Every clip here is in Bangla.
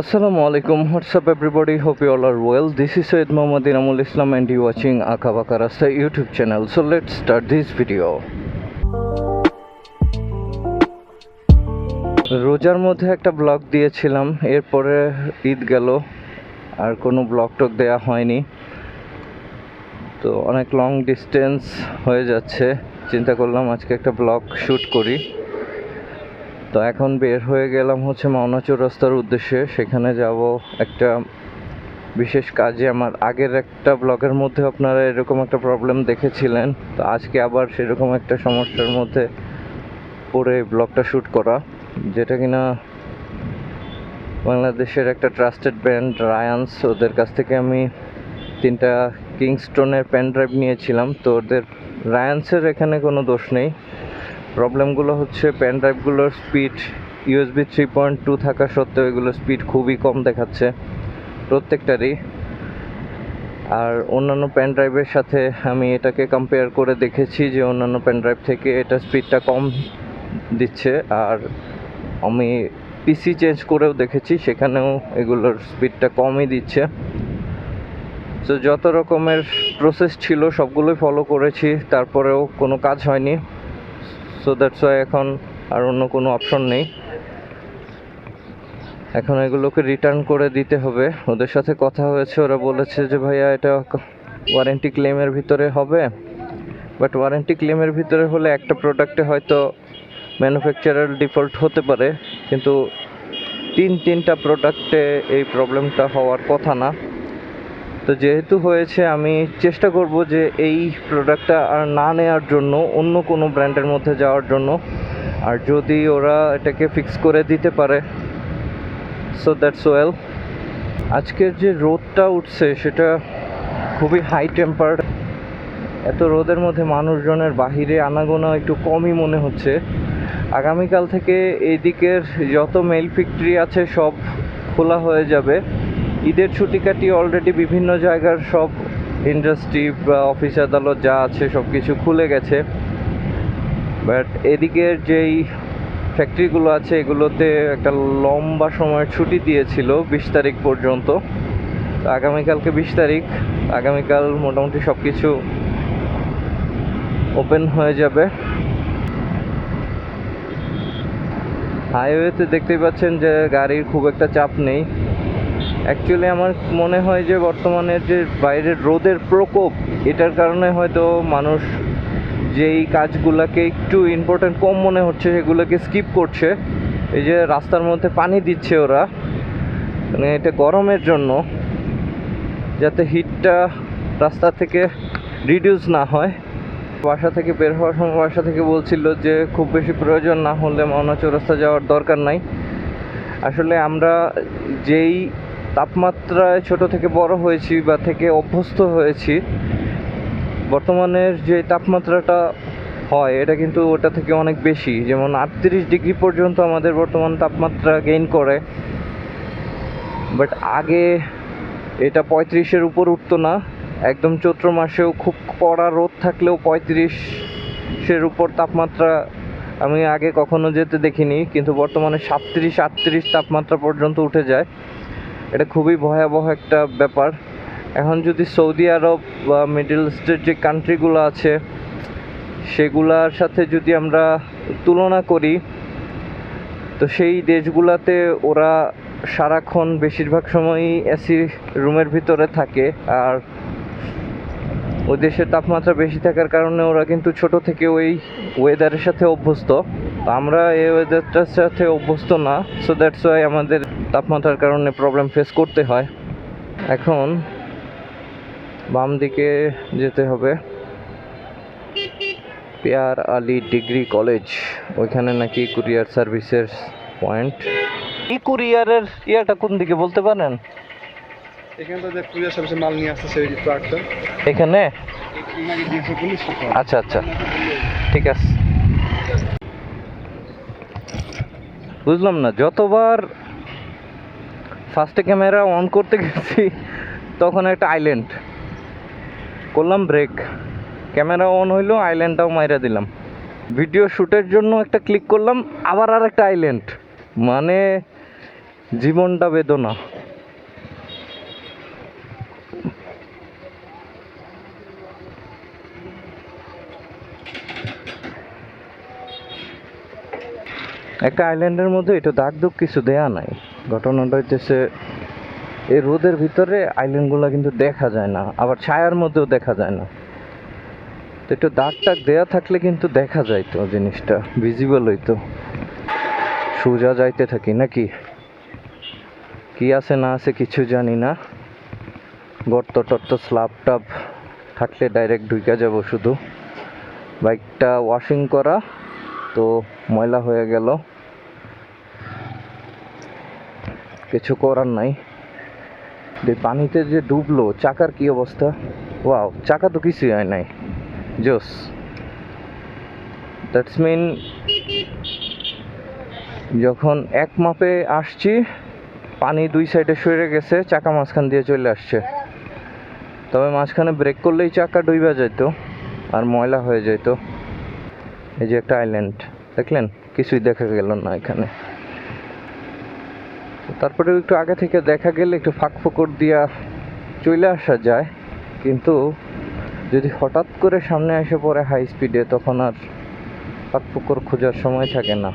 আসসালামু আলাইকুম what's up everybody hope you all are well this is Syed Mohammad Inamul Islam and you watching Anka Banka Rasta YouTube channel so let start this video রোজার মধ্যে একটা ব্লগ দিয়েছিলাম, এরপরে ঈদ গেল, আর কোনো ব্লগ টক দেওয়া হয়নি। তো অনেক লং ডিস্টেন্স হয়ে যাচ্ছে। চিন্তা করলাম আজকে একটা ব্লগ শ্যুট করি। তো এখন বের হয়ে গেলাম হচ্ছে মাওনা চৌরাস্তার উদ্দেশ্যে। সেখানে যাব একটা বিশেষ কাজে। আমার আগের একটা ব্লগের মধ্যে আপনারা এরকম একটা প্রবলেম দেখেছিলেন। তো আজকে আবার সেরকম একটা সমস্যার মধ্যে পড়ে ব্লগটা শ্যুট করা, যেটা কিনা বাংলাদেশের একটা ট্রাস্টেড ব্র্যান্ড রায়ান্স ওদের কাছ থেকে আমি তিনটা কিংস্টোনের পেন ড্রাইভ নিয়েছিলাম। তো ওদের রায়ান্সের এখানে কোনো দোষ নেই। প্রবলেমগুলো হচ্ছে pen ড্রাইভগুলোর speed USB three point two থাকা সত্ত্বেও এগুলোর স্পিড খুবই কম দেখাচ্ছে প্রত্যেকটারই। আর অন্যান্য পেন ড্রাইভের সাথে আমি এটাকে কম্পেয়ার করে দেখেছি যে অন্যান্য পেন ড্রাইভ থেকে এটা স্পিডটা কম দিচ্ছে। আর আমি পিসি চেঞ্জ করেও দেখেছি, সেখানেও এগুলোর স্পিডটা কমই দিচ্ছে। তো যত রকমের প্রসেস ছিল, সবগুলোই ফলো করেছি, তারপরেও কোনো কাজ হয়নি। সো দ্যাটস ওয়াই এখন আর অন্য কোনো অপশন নেই। এখন এগুলোকে রিটার্ন করে দিতে হবে। ওদের সাথে কথা হয়েছে, ওরা বলেছে যে, ভাইয়া, এটা ওয়ারেন্টি ক্লেমের ভিতরে হবে। বাট ওয়ারেন্টি ক্লেমের ভিতরে হলে একটা প্রোডাক্টে হয়তো ম্যানুফ্যাকচারার ডিফল্ট হতে পারে। কিন্তু তিন তিনটা প্রোডাক্টে এই প্রবলেমটা হওয়ার কথা না। তো যেহেতু হয়েছে, আমি চেষ্টা করব যে এই প্রোডাক্টটা আর না নেওয়ার জন্য, অন্য কোনো ব্র্যান্ডের মধ্যে যাওয়ার জন্য। আর যদি ওরা এটাকে ফিক্স করে দিতে পারে সো দ্যাটস ওয়েল আজকের যে রোদটা উঠছে, সেটা খুবই হাই টেম্পার এত রোদের মধ্যে মানুষজনের বাহিরে আনাগোনা একটু কমই মনে হচ্ছে। আগামীকাল থেকে এই দিকের যত মেল ফ্যাক্টরি আছে, সব খোলা হয়ে যাবে। ঈদের ছুটি কাটিয়ে অলরেডি বিভিন্ন জায়গার সব ইন্ডাস্ট্রি বা অফিস আদালত যা আছে সব কিছু খুলে গেছে। বাট এদিকের যেই ফ্যাক্টরিগুলো আছে, এগুলোতে একটা লম্বা সময় ছুটি দিয়েছিল, বিশ তারিখ পর্যন্ত। আগামীকালকে বিশ তারিখ, আগামীকাল মোটামুটি সব কিছু ওপেন হয়ে যাবে। হাইওয়েতে দেখতেই পাচ্ছেন যে গাড়ির খুব একটা চাপ নেই। অ্যাকচুয়ালি আমার মনে হয় যে বর্তমানে যে বাইরের রোদের প্রকোপ, এটার কারণে হয়তো মানুষ যেই কাজগুলোকে একটু ইম্পর্টেন্ট কম মনে হচ্ছে, সেগুলোকে স্কিপ করছে। এই যে রাস্তার মধ্যে পানি দিচ্ছে ওরা মানে এটা গরমের জন্য, যাতে হিটটা রাস্তা থেকে রিডিউস না হয়। বাসা থেকে বের হওয়ার সময় বাসা থেকে বলছিল যে খুব বেশি প্রয়োজন না হলে মাওনা চৌরাস্তা যাওয়ার দরকার নাই। আসলে আমরা যেই তাপমাত্রায় ছোট থেকে বড় হয়েছি বা থেকে অভ্যস্ত হয়েছি, বর্তমানের যে তাপমাত্রাটা হয়, এটা কিন্তু ওটা থেকে অনেক বেশি। যেমন আটত্রিশ ডিগ্রি পর্যন্ত আমাদের বর্তমান তাপমাত্রা গেইন করে বাট আগে এটা পঁয়ত্রিশের উপর উঠতো না। একদম চৈত্র মাসেও খুব কড়া রোদ থাকলেও পঁয়ত্রিশের উপর তাপমাত্রা আমি আগে কখনো যেতে দেখিনি, কিন্তু বর্তমানে সাতত্রিশ, আটত্রিশ তাপমাত্রা পর্যন্ত উঠে যায়। এটা খুবই ভয়াবহ একটা ব্যাপার। এখন যদি সৌদি আরব বা মিডল ইস্টের যে কান্ট্রিগুলো আছে, সেগুলার সাথে যদি আমরা তুলনা করি, তো সেই দেশগুলাতে ওরা সারাক্ষণ বেশিরভাগ সময়ই এসি রুমের ভিতরে থাকে। আর ওই দেশের তাপমাত্রা বেশি থাকার কারণে ওরা কিন্তু ছোট থেকে ওই ওয়েদারের সাথে অভ্যস্ত। আমরা এই ওয়েদারটার সাথে অভ্যস্ত না সো দ্যাটস ওয়াই আমাদের তাপমাত্রার কারণে প্রবলেম ফেস করতে হয়। এখন বাম দিকে যেতে হবে। পেয়ার আলী ডিগ্রি কলেজ ওইখানে নাকি কুরিয়ার সার্ভিসের পয়েন্ট। ই কুরিয়ারের ইয়াটা কোন দিকে বলতে পারেন? এখানে তো যে কুরিয়ার সার্ভিসে মাল নিয়ে আসছে সেই ট্রাকটা। এখানে? ইনাকে দিয়েছে পুলিশ আচ্ছা আচ্ছা। ঠিক আছে। বুঝলাম না যতবার ফার্স্টে ক্যামেরা অন করতে গেছি, তখন একটা আইল্যান্ড করলাম ব্রেক ক্যামেরা অন হইল আইল্যান্ডটাও মাইরা দিলাম। ভিডিও শ্যুটের জন্য একটা ক্লিক করলাম, আবার আর একটা আইল্যান্ড মানে জীবনটা বেদনা। একটা আইল্যান্ডের মধ্যে একটু দাগ দুগ কিছু দেয়া নাই। ঘটনাটা হইতেছে, এই রোদের ভিতরে আইল্যান্ডগুলো কিন্তু দেখা যায় না, আবার ছায়ার মধ্যেও দেখা যায় না। তো একটু দাগ টাগ দেয়া থাকলে কিন্তু দেখা যাইতো জিনিসটা ভিজিবল হইতো। সোজা যাইতে থাকি নাকি? কি আছে না আছে কিছু জানি না। গর্ত টর্ত স্লাব টাব থাকলে ডাইরেক্ট ঢুকে যাব শুধু। বাইকটা ওয়াশিং করা, তো ময়লা হয়ে গেল। কিছু করার নাই। পানিতে যে ডুবলো, চাকার কি অবস্থা? ওয়াও, চাকা তো কিছুই হয় নাই। জোস। দ্যাটস মিন, যখন এক মাপে আসছি, পানি দুই সাইডে সরে গেছে, চাকা মাঝখান দিয়ে চলে আসছে। তবে মাঝখানে ব্রেক করলেই চাকা ডুইবা যেত আর ময়লা হয়ে যেত এই যে একটা আইল্যান্ড দেখলেন? কিছুই দেখা গেল না এখানে। তারপরে একটু আগে থেকে দেখা গেলে একটু ফাঁক ফুকর দিয়া চলে আসা যায়, কিন্তু যদি হঠাৎ করে সামনে এসে পড়ে হাই স্পিডে তখন আর ফাঁক ফুকর খোঁজার সময় থাকে না।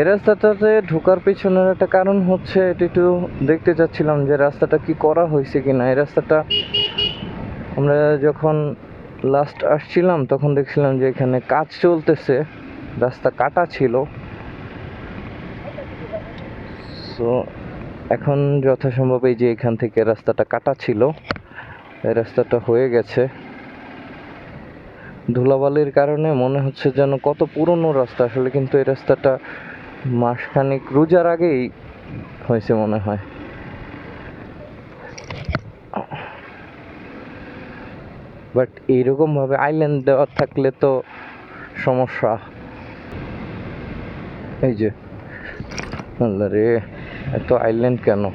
এই রাস্তাটাতে ঢোকার পিছনের একটা কারণ হচ্ছে, এটা একটু দেখতে চাচ্ছিলাম যে রাস্তাটা কি করা হয়েছে কিনা। এই রাস্তাটা আমরা যখন লাস্ট আসছিলাম, তখন দেখছিলাম যে এখানে কাজ চলতেছে, রাস্তা কাটা ছিল। সো এখন যথাসম্ভব এই যে এখান থেকে রাস্তাটা কাটা ছিল, এই রাস্তাটা হয়ে গেছে। ধুলাবালির কারণে মনে হচ্ছে যেন কত পুরনো রাস্তা, আসলে কিন্তু এই রাস্তাটা মাসখানেক রোজার আগেই হয়েছে মনে হয়। বাট এইরকম ভাবে আইল্যান্ড দেওয়া থাকলে তো সমস্যা। এই যে, আল্লাহ রে, এত আইল্যান্ড কেন?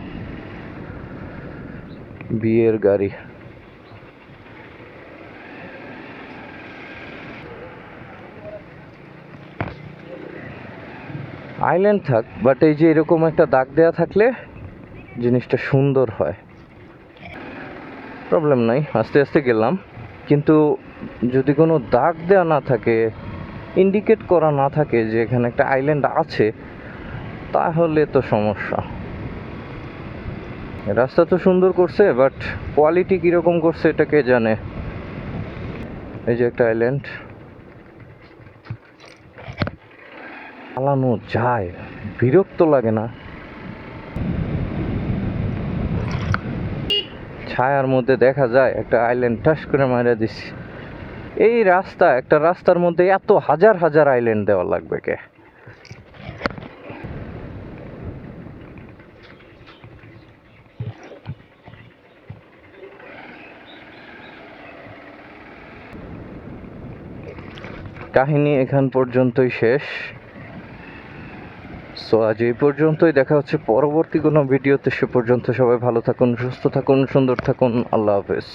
বিয়ের গাড়ি। আইল্যান্ড থাক বাট এই যে এরকম একটা দাগ দেওয়া থাকলে জিনিসটা সুন্দর হয়। প্রবলেম নাই, আস্তে আস্তে গেলাম। কিন্তু যদি কোনো দাগ দেওয়া না থাকে ইন্ডিকেট করা না থাকে যে এখানে একটা আইল্যান্ড আছে, তাহলে তো সমস্যা। রাস্তা তো সুন্দর করছে বাট কোয়ালিটি কীরকম করছে, এটা কে জানে? এই যে একটা আইল্যান্ড চালানো যায়। বিরক্ত লাগে না। ছায়ার মধ্যে দেখা যায় একটা আইল্যান্ড টাস করে মারা দিছি। এই রাস্তা, একটা রাস্তার মধ্যে এত হাজার হাজার আইল্যান্ড দেওয়া লাগবে কে? কাহিনী এখান পর্যন্তই শেষ। সো আজ এই পর্যন্তই। দেখা হচ্ছে পরবর্তী কোনো ভিডিওতে। সে পর্যন্ত সবাই ভালো থাকুন, সুস্থ থাকুন, সুন্দর থাকুন। আল্লাহ হাফেজ।